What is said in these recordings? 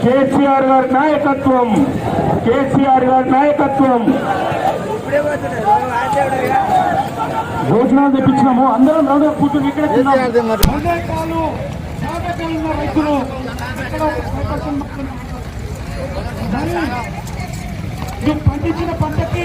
కేసీఆర్ గారి నాయకత్వం కేసీఆర్ గారి నాయకత్వం. భోజనాలు తెప్పించినాము అందరం రెండు కూర్చొని ఇక్కడ రైతులు పండించిన పంటకి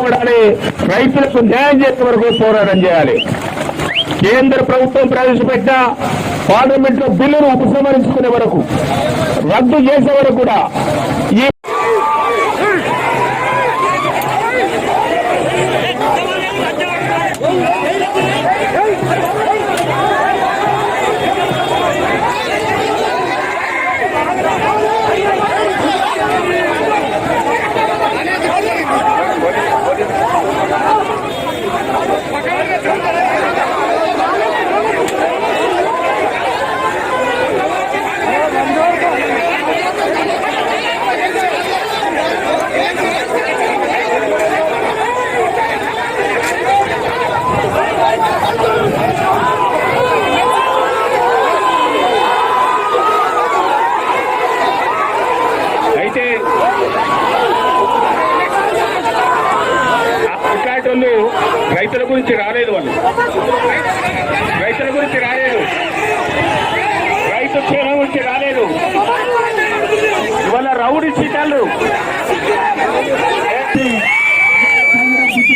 నిలబడాలి రైతులకు న్యాయం చేసే వరకు పోరాటం చేయాలి. కేంద్ర ప్రభుత్వం ప్రవేశపెట్టిన పార్లమెంట్లో బిల్లును ఉపసంహరించుకునే వరకు రద్దు చేసే వరకు కూడా ఇట్లాంటి రైతుల గురించి రాలేదు వాళ్ళు. రైతుల గురించి రాలేదు. రైతు క్షేమం గురించి రాలేదు. ఇవాళ రౌడీ చీటాలు.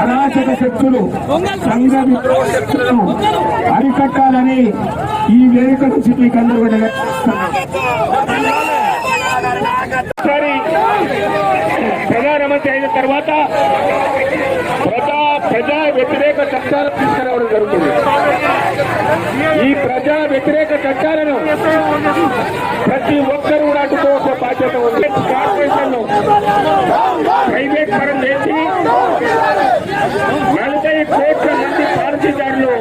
అరాచక శక్తులు సంఘ విద్రోహ శక్తులను అరికట్టాలని ఈ వేదిక నుంచి మీకు అందరూ కూడా ప్రధానమంత్రి అయిన తర్వాత ప్రజా ప్రజా వ్యతిరేక చట్టాలు తీసుకురావడం జరుగుతుంది. ఈ ప్రజా వ్యతిరేక చట్టాలను ప్రతి ఒక్కరు కూడా ప్రైవేట్ పరం చేసి నలభై కోట్ల మంది పాలసీదారులు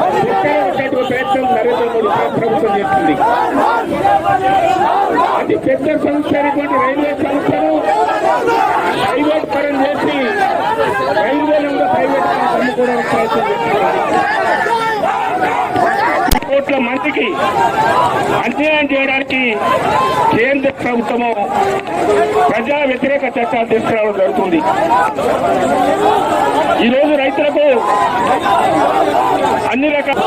ఒక్కరో ప్రయత్నం నరేంద్ర మోడీ ప్రభుత్వం చేస్తుంది అతి పెద్ద సంస్థ అయినటువంటి రైల్వే సంస్థను ప్రైవేట్ పరం చేసి రైల్వేలు ప్రైవేట్ పరం అమ్ముకోవడానికి ప్రయత్నం చేస్తున్నారు రైతుకి అన్యాయం చేయడానికి కేంద్ర ప్రభుత్వము ప్రజా వ్యతిరేక చట్టాలు తీసుకురావడం జరుగుతుంది. ఈరోజు రైతులకు అన్ని రకాల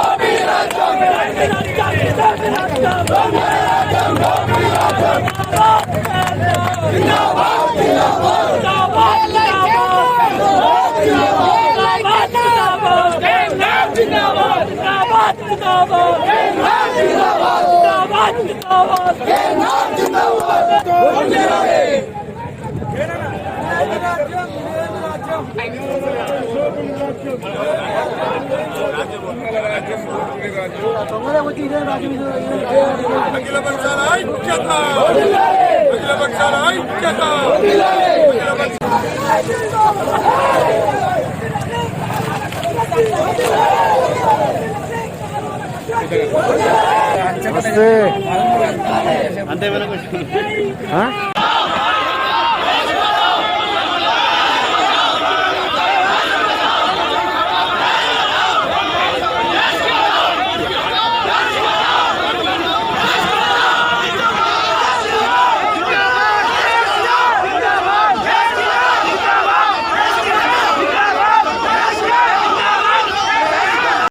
అఖిల పక్షాల ఐక్యత అఖిల పక్షాల ఐక్యత అఖిల పక్షాల పక్ష- అంతే